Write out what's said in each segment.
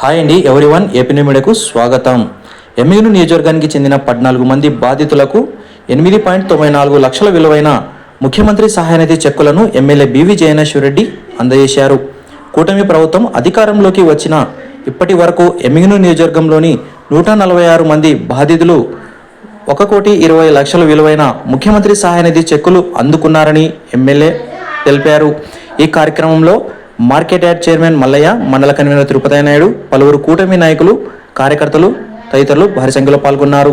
Hi అండి one AP మీడియాకు స్వాగతం. ఎమ్మిగనూరు నియోజకవర్గానికి చెందిన పద్నాలుగు మంది బాధితులకు ఎనిమిది పాయింట్ తొంభై నాలుగు లక్షల విలువైన ముఖ్యమంత్రి సహాయనిధి చెక్కులను ఎమ్మెల్యే బివి జయనేశ్వరరెడ్డి అందజేశారు. కూటమి ప్రభుత్వం అధికారంలోకి వచ్చిన ఇప్పటి వరకు ఎమ్మిగనూరు నియోజకవర్గంలోని నూట నలభై ఆరు మంది బాధితులు ఒక కోటి ఇరవై లక్షల విలువైన ముఖ్యమంత్రి సహాయనిధి చెక్కులు అందుకున్నారని ఎమ్మెల్యే తెలిపారు. ఈ కార్యక్రమంలో మార్కెట్ యార్డ్ చైర్మన్ మల్లయ్య మండల కన్వీనర్ తిరుపతి నాయుడు పలువురు కూటమి నాయకులు కార్యకర్తలు తదితరులు భారీ సంఖ్యలో పాల్గొన్నారు.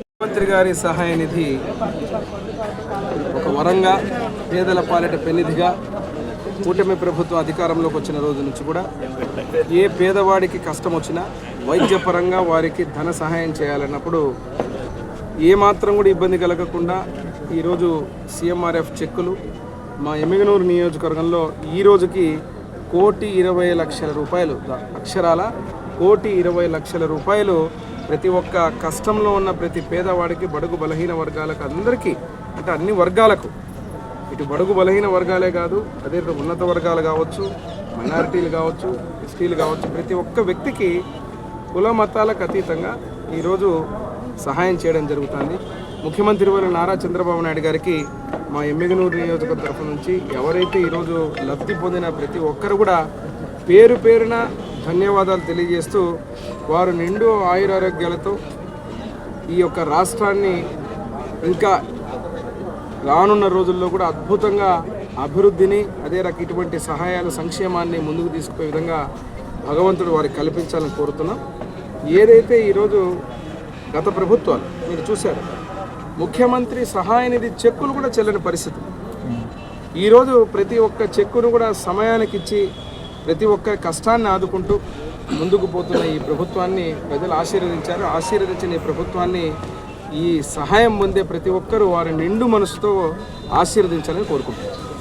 ముఖ్యమంత్రి గారి సహాయ నిధి ఒక వరంగా పేదల పాలిట పెన్నిధిగా కూటమి ప్రభుత్వం అధికారంలోకి వచ్చిన రోజు నుంచి కూడా ఏ పేదవాడికి కష్టం వచ్చినా వైద్యపరంగా వారికి ధన సహాయం చేయాలన్నప్పుడు ఏమాత్రం కూడా ఇబ్బంది కలగకుండా ఈరోజు సీఎంఆర్ఎఫ్ చెక్కులు మా ఎమ్మిగనూరు నియోజకవర్గంలో ఈ రోజుకి కోటి ఇరవై లక్షల రూపాయలు అక్షరాల కోటి ఇరవై లక్షల రూపాయలు ప్రతి ఒక్క కష్టంలో ఉన్న ప్రతి పేదవాడికి బడుగు బలహీన వర్గాలకు అందరికీ అంటే అన్ని వర్గాలకు ఇటు బడుగు బలహీన వర్గాలే కాదు అదే ఉన్నత వర్గాలు కావచ్చు మైనారిటీలు కావచ్చు ఎస్టీలు కావచ్చు ప్రతి ఒక్క వ్యక్తికి కుల మతాలకు అతీతంగా ఈరోజు సహాయం చేయడం జరుగుతుంది. ముఖ్యమంత్రి వారు నారా చంద్రబాబు నాయుడు గారికి మా ఎమ్మిగనూరు నియోజకవర్గం తరఫు నుంచి ఎవరైతే ఈరోజు లబ్ధి పొందిన ప్రతి ఒక్కరు కూడా పేరు పేరున ధన్యవాదాలు తెలియజేస్తూ వారు నిండు ఆయురారోగ్యాలతో ఈ యొక్క రాష్ట్రాన్ని ఇంకా రానున్న రోజుల్లో కూడా అద్భుతంగా అభివృద్ధిని అదే రక ఇటువంటి సహాయాలు సంక్షేమాన్ని ముందుకు తీసుకుపోయే విధంగా భగవంతుడు వారికి కల్పించాలని కోరుతున్నాం. ఏదైతే ఈరోజు గత ప్రభుత్వాలు మీరు చూశారు. ముఖ్యమంత్రి సహాయ నిధి చెక్కులు కూడా చెల్లని పరిస్థితి. ఈరోజు ప్రతి ఒక్క చెక్కును కూడా సమయానికి ఇచ్చి ప్రతి ఒక్క కష్టాన్ని ఆదుకుంటూ ముందుకు పోతున్న ఈ ప్రభుత్వాన్ని ప్రజలు ఆశీర్వదించారు. ఆశీర్వదించిన ఈ ప్రభుత్వాన్ని ఈ సహాయం పొందే ప్రతి ఒక్కరూ వారి నిండు మనసుతో ఆశీర్వదించాలని కోరుకుంటున్నారు